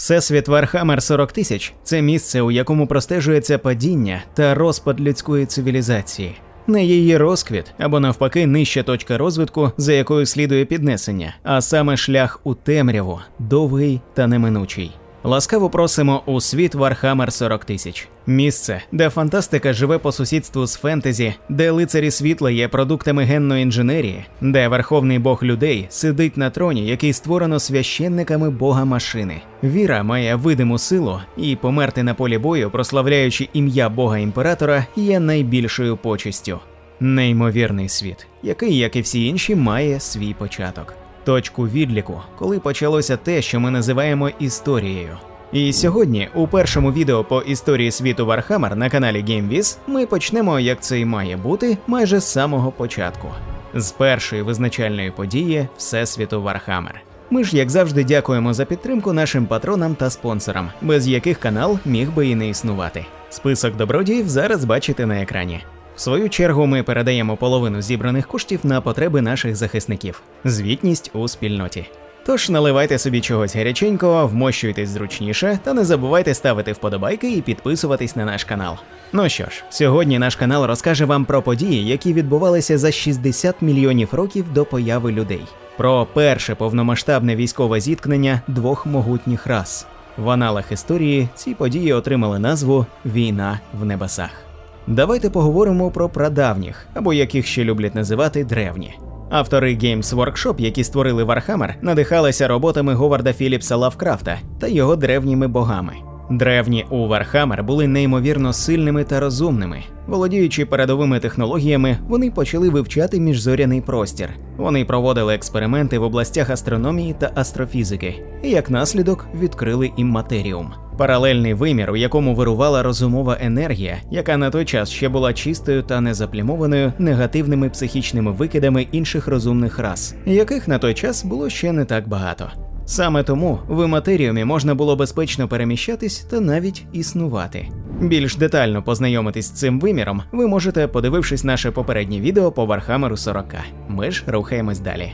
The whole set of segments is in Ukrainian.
Всесвіт Вархаммер 40 тисяч це місце, у якому простежується падіння та розпад людської цивілізації. Не її розквіт або навпаки нижча точка розвитку, за якою слідує піднесення, а саме шлях у темряву, довгий та неминучий. Ласкаво просимо у світ Вархаммер 40 тисяч. Місце, де фантастика живе по сусідству з фентезі, де лицарі світла є продуктами генної інженерії, де верховний бог людей сидить на троні, який створено священниками бога машини. Віра має видиму силу, і померти на полі бою, прославляючи ім'я бога імператора, є найбільшою почестю. Неймовірний світ, який, як і всі інші, має свій початок точку відліку, коли почалося те, що ми називаємо історією. І сьогодні, у першому відео по історії світу Вархаммер на каналі GameViz, ми почнемо, як це і має бути, майже з самого початку, з першої визначальної події Всесвіту Вархаммер. Ми ж, як завжди, дякуємо за підтримку нашим патронам та спонсорам, без яких канал міг би і не існувати. Список добродіїв зараз бачите на екрані. В свою чергу ми передаємо половину зібраних коштів на потреби наших захисників. Звітність у спільноті. Тож наливайте собі чогось гаряченького, вмощуйтесь зручніше та не забувайте ставити вподобайки і підписуватись на наш канал. Ну що ж, сьогодні наш канал розкаже вам про події, які відбувалися за 60 мільйонів років до появи людей, про перше повномасштабне військове зіткнення двох могутніх рас. В аналах історії ці події отримали назву Війна в небесах. Давайте поговоримо про прадавніх, або яких ще люблять називати древні. Автори Games Workshop, які створили Warhammer, надихалися роботами Говарда Філіпса Лавкрафта та його древніми богами. Древні у Warhammer були неймовірно сильними та розумними. Володіючи передовими технологіями, вони почали вивчати міжзоряний простір. Вони проводили експерименти в областях астрономії та астрофізики, і як наслідок відкрили імматеріум паралельний вимір, у якому вирувала розумова енергія, яка на той час ще була чистою та незаплямованою негативними психічними викидами інших розумних рас, яких на той час було ще не так багато. Саме тому в матеріумі можна було безпечно переміщатись та навіть існувати. Більш детально познайомитись з цим виміром ви можете, подивившись наше попереднє відео по Вархамеру 40. Ми ж рухаємось далі.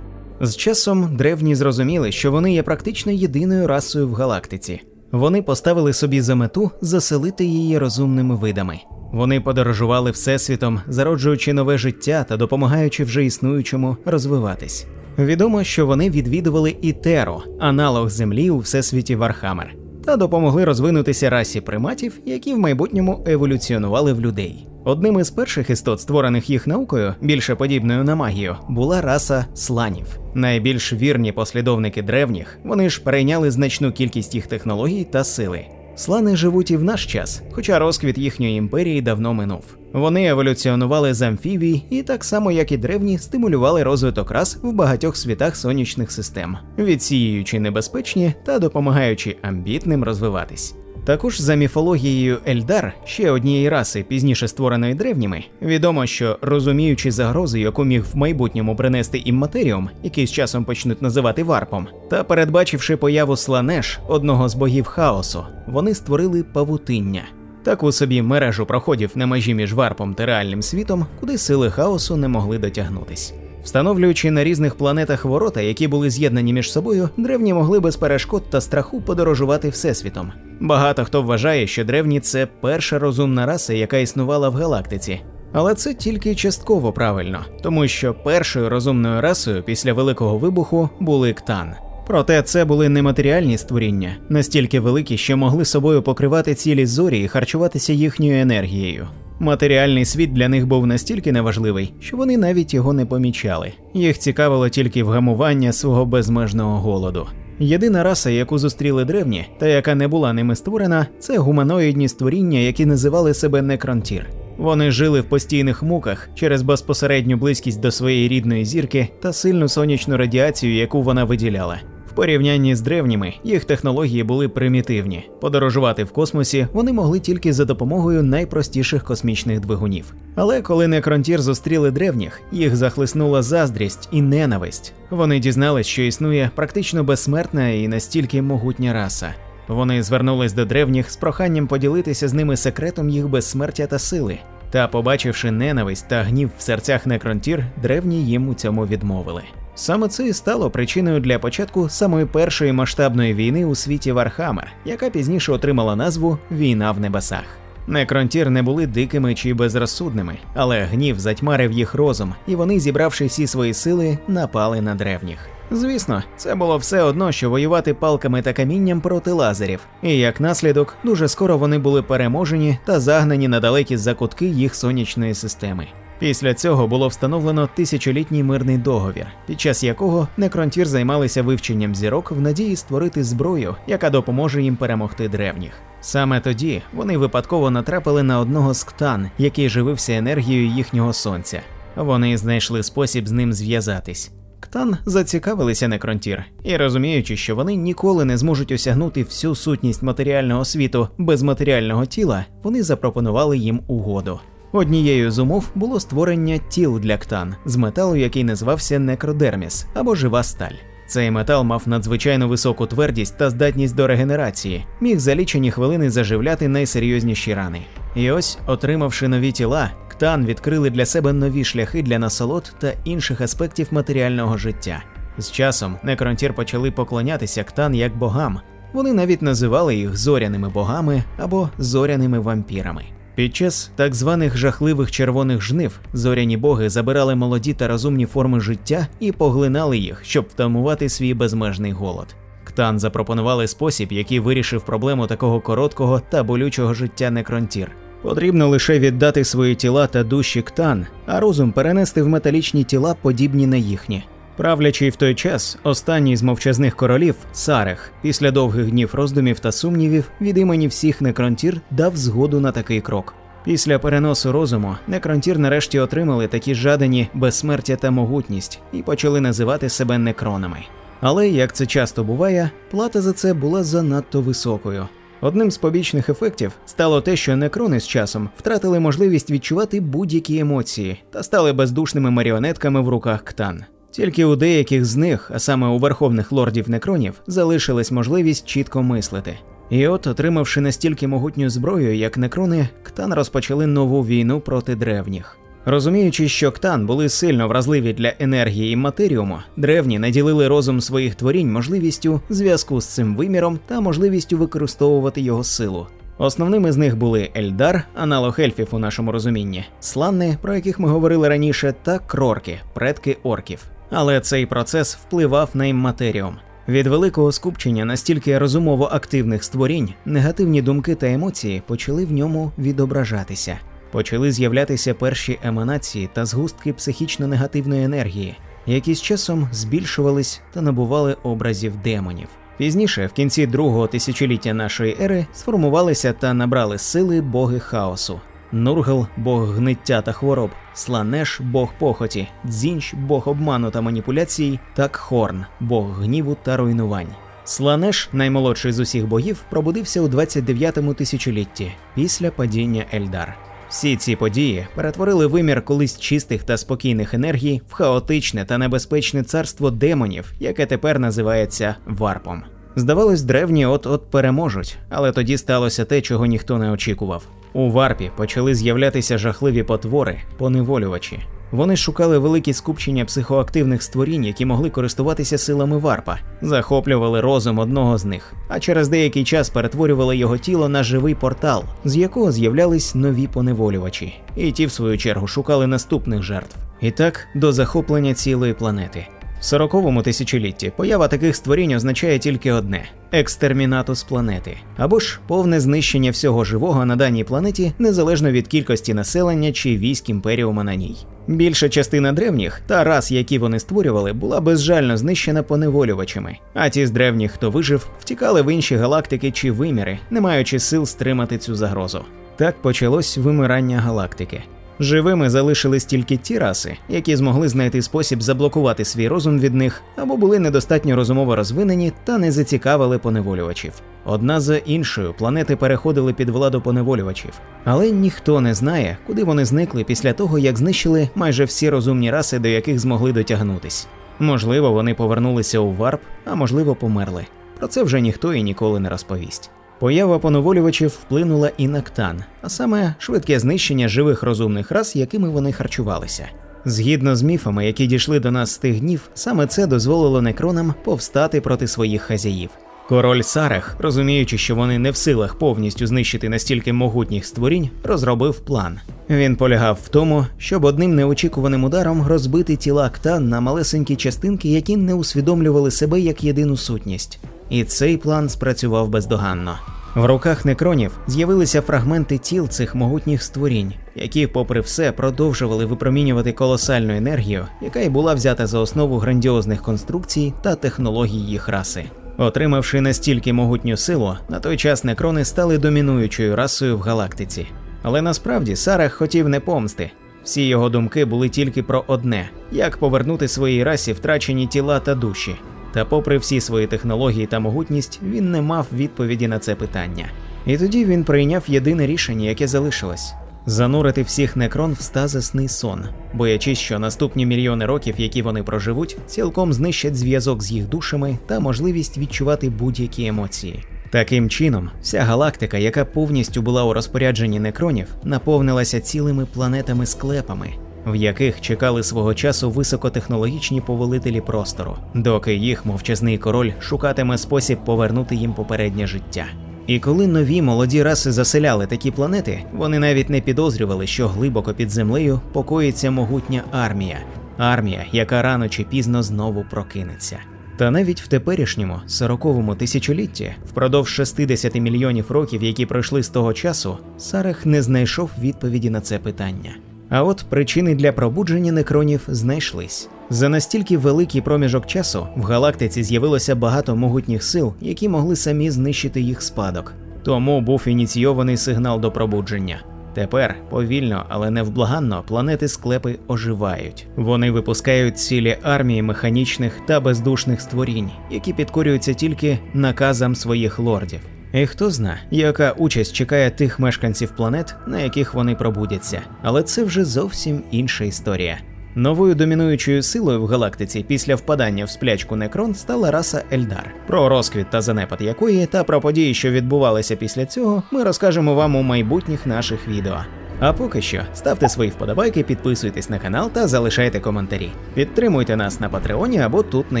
З часом древні зрозуміли, що вони є практично єдиною расою в галактиці. Вони поставили собі за мету заселити її розумними видами. Вони подорожували всесвітом, зароджуючи нове життя та допомагаючи вже існуючому розвиватись. Відомо, що вони відвідували Ітеро, аналог землі у всесвіті Вархамер, та допомогли розвинутися расі приматів, які в майбутньому еволюціонували в людей. Одним із перших істот, створених їх наукою, більше подібною на магію, була раса сланів. Найбільш вірні послідовники древніх, вони ж перейняли значну кількість їх технологій та сили. Слани живуть і в наш час, хоча розквіт їхньої імперії давно минув. Вони еволюціонували з амфібій і так само, як і древні, стимулювали розвиток рас в багатьох світах сонячних систем, відсіюючи небезпечні та допомагаючи амбітним розвиватись. Також за міфологією Ельдар, ще однієї раси, пізніше створеної древніми, відомо, що розуміючи загрози, яку міг в майбутньому принести імматеріум, який з часом почнуть називати варпом, та передбачивши появу Сланеш, одного з богів хаосу, вони створили павутиння. Таку собі мережу проходів на межі між варпом та реальним світом, куди сили хаосу не могли дотягнутись. Встановлюючи на різних планетах ворота, які були з'єднані між собою, древні могли без перешкод та страху подорожувати всесвітом. Багато хто вважає, що древні це перша розумна раса, яка існувала в галактиці. Але це тільки частково правильно, тому що першою розумною расою після великого вибуху були ктан. Проте це були нематеріальні створіння, настільки великі, що могли собою покривати цілі зорі і харчуватися їхньою енергією. Матеріальний світ для них був настільки неважливий, що вони навіть його не помічали. Їх цікавило тільки вгамування свого безмежного голоду. Єдина раса, яку зустріли древні, та яка не була ними створена, це гуманоїдні створіння, які називали себе некронтір. Вони жили в постійних муках через безпосередню близькість до своєї рідної зірки та сильну сонячну радіацію, яку вона виділяла порівнянні з древніми їх технології були примітивні. Подорожувати в космосі вони могли тільки за допомогою найпростіших космічних двигунів. Але коли некронтір зустріли древніх, їх захлиснула заздрість і ненависть. Вони дізнались, що існує практично безсмертна і настільки могутня раса. Вони звернулись до древніх з проханням поділитися з ними секретом їх безсмертя та сили. Та, побачивши ненависть та гнів в серцях некронтір, древні їм у цьому відмовили. Саме це і стало причиною для початку самої першої масштабної війни у світі Вархаммер, яка пізніше отримала назву Війна в небесах. Некронтір не були дикими чи безрозсудними, але гнів затьмарив їх розум, і вони, зібравши всі свої сили, напали на древніх. Звісно, це було все одно, що воювати палками та камінням проти лазерів, і як наслідок, дуже скоро вони були переможені та загнані на далекі закутки їх сонячної системи. Після цього було встановлено тисячолітній мирний договір, під час якого некронтір займалися вивченням зірок в надії створити зброю, яка допоможе їм перемогти древніх. Саме тоді вони випадково натрапили на одного з ктан, який живився енергією їхнього сонця. Вони знайшли спосіб з ним зв'язатись. Ктан зацікавилися некронтір, і розуміючи, що вони ніколи не зможуть осягнути всю сутність матеріального світу без матеріального тіла, вони запропонували їм угоду. Однією з умов було створення тіл для ктан з металу, який називався некродерміс або жива сталь. Цей метал мав надзвичайно високу твердість та здатність до регенерації, міг за лічені хвилини заживляти найсерйозніші рани. І ось, отримавши нові тіла, ктан відкрили для себе нові шляхи для насолод та інших аспектів матеріального життя. З часом некронтір почали поклонятися ктан як богам. Вони навіть називали їх зоряними богами або зоряними вампірами. Під час так званих жахливих червоних жнив зоряні боги забирали молоді та розумні форми життя і поглинали їх, щоб втамувати свій безмежний голод. Ктан запропонували спосіб, який вирішив проблему такого короткого та болючого життя некронтір. Потрібно лише віддати свої тіла та душі ктан, а розум перенести в металічні тіла, подібні на їхні. Правлячий в той час останній з мовчазних королів Сарех, після довгих днів роздумів та сумнівів від імені всіх некронтір дав згоду на такий крок. Після переносу розуму некронтір нарешті отримали такі жадані безсмертя та могутність і почали називати себе некронами. Але, як це часто буває, плата за це була занадто високою. Одним з побічних ефектів стало те, що некрони з часом втратили можливість відчувати будь-які емоції та стали бездушними маріонетками в руках ктан. Тільки у деяких з них, а саме у верховних лордів некронів, залишилась можливість чітко мислити. І от, отримавши настільки могутню зброю, як некрони, ктан розпочали нову війну проти древніх. Розуміючи, що ктан були сильно вразливі для енергії і матеріуму, древні наділили розум своїх творінь можливістю зв'язку з цим виміром та можливістю використовувати його силу. Основними з них були Ельдар, аналог ельфів у нашому розумінні, сланни, про яких ми говорили раніше, та крорки, предки орків. Але цей процес впливав на імматеріум. Від великого скупчення настільки розумово активних створінь, негативні думки та емоції почали в ньому відображатися. Почали з'являтися перші еманації та згустки психічно негативної енергії, які з часом збільшувались та набували образів демонів. Пізніше, в кінці другого тисячоліття нашої ери, сформувалися та набрали сили боги хаосу. Нургл бог гниття та хвороб, Сланеш бог похоті, Дзінч бог обману та маніпуляцій, та Кхорн бог гніву та руйнувань. Сланеш, наймолодший з усіх богів, пробудився у 29-му тисячолітті після падіння Ельдар. Всі ці події перетворили вимір колись чистих та спокійних енергій в хаотичне та небезпечне царство демонів, яке тепер називається варпом. Здавалось, древні от-от переможуть, але тоді сталося те, чого ніхто не очікував. У варпі почали з'являтися жахливі потвори, поневолювачі. Вони шукали великі скупчення психоактивних створінь, які могли користуватися силами варпа, захоплювали розум одного з них, а через деякий час перетворювали його тіло на живий портал, з якого з'являлись нові поневолювачі, і ті, в свою чергу, шукали наступних жертв. І так до захоплення цілої планети. В сороковому тисячолітті поява таких створінь означає тільки одне екстермінатус планети, або ж повне знищення всього живого на даній планеті незалежно від кількості населення чи військ імперіума на ній. Більша частина древніх та рас, які вони створювали, була безжально знищена поневолювачами, а ті з древніх, хто вижив, втікали в інші галактики чи виміри, не маючи сил стримати цю загрозу. Так почалось вимирання галактики. Живими залишились тільки ті раси, які змогли знайти спосіб заблокувати свій розум від них, або були недостатньо розумово розвинені та не зацікавили поневолювачів. Одна за іншою планети переходили під владу поневолювачів, але ніхто не знає, куди вони зникли після того, як знищили майже всі розумні раси, до яких змогли дотягнутись. Можливо, вони повернулися у варп, а можливо, померли. Про це вже ніхто і ніколи не розповість. Поява поневолювачів вплинула і на ктан, а саме швидке знищення живих розумних рас, якими вони харчувалися. Згідно з міфами, які дійшли до нас з тих днів, саме це дозволило некронам повстати проти своїх хазяїв. Король Сарех, розуміючи, що вони не в силах повністю знищити настільки могутніх створінь, розробив план. Він полягав в тому, щоб одним неочікуваним ударом розбити тіла ктан на малесенькі частинки, які не усвідомлювали себе як єдину сутність. І цей план спрацював бездоганно. В руках некронів з'явилися фрагменти тіл цих могутніх створінь, які, попри все, продовжували випромінювати колосальну енергію, яка й була взята за основу грандіозних конструкцій та технологій їх раси. Отримавши настільки могутню силу, на той час некрони стали домінуючою расою в галактиці. Але насправді Сарах хотів не помсти. Всі його думки були тільки про одне: як повернути своїй расі втрачені тіла та душі. Та, попри всі свої технології та могутність, він не мав відповіді на це питання. І тоді він прийняв єдине рішення, яке залишилось занурити всіх некрон в стазисний сон, боячись, що наступні мільйони років, які вони проживуть, цілком знищать зв'язок з їх душами та можливість відчувати будь-які емоції. Таким чином, вся галактика, яка повністю була у розпорядженні некронів, наповнилася цілими планетами-склепами, в яких чекали свого часу високотехнологічні повелителі простору, доки їх мовчазний король шукатиме спосіб повернути їм попереднє життя. І коли нові молоді раси заселяли такі планети, вони навіть не підозрювали, що глибоко під землею покоїться могутня армія, армія, яка рано чи пізно знову прокинеться. Та навіть в теперішньому 40-му тисячолітті, впродовж 60 мільйонів років, які пройшли з того часу, Сарех не знайшов відповіді на це питання. А от причини для пробудження некронів знайшлись. За настільки великий проміжок часу в галактиці з'явилося багато могутніх сил, які могли самі знищити їх спадок. Тому був ініційований сигнал до пробудження. Тепер повільно, але невблаганно планети склепи оживають. Вони випускають цілі армії механічних та бездушних створінь, які підкорюються тільки наказам своїх лордів. І хто зна, яка участь чекає тих мешканців планет, на яких вони пробудяться, але це вже зовсім інша історія. Новою домінуючою силою в галактиці після впадання в сплячку Некрон стала раса Ельдар. Про розквіт та занепад якої та про події, що відбувалися після цього, ми розкажемо вам у майбутніх наших відео. А поки що ставте свої вподобайки, підписуйтесь на канал та залишайте коментарі. Підтримуйте нас на Патреоні або тут на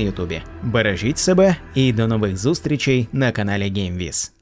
Ютубі. Бережіть себе і до нових зустрічей на каналі GameViz.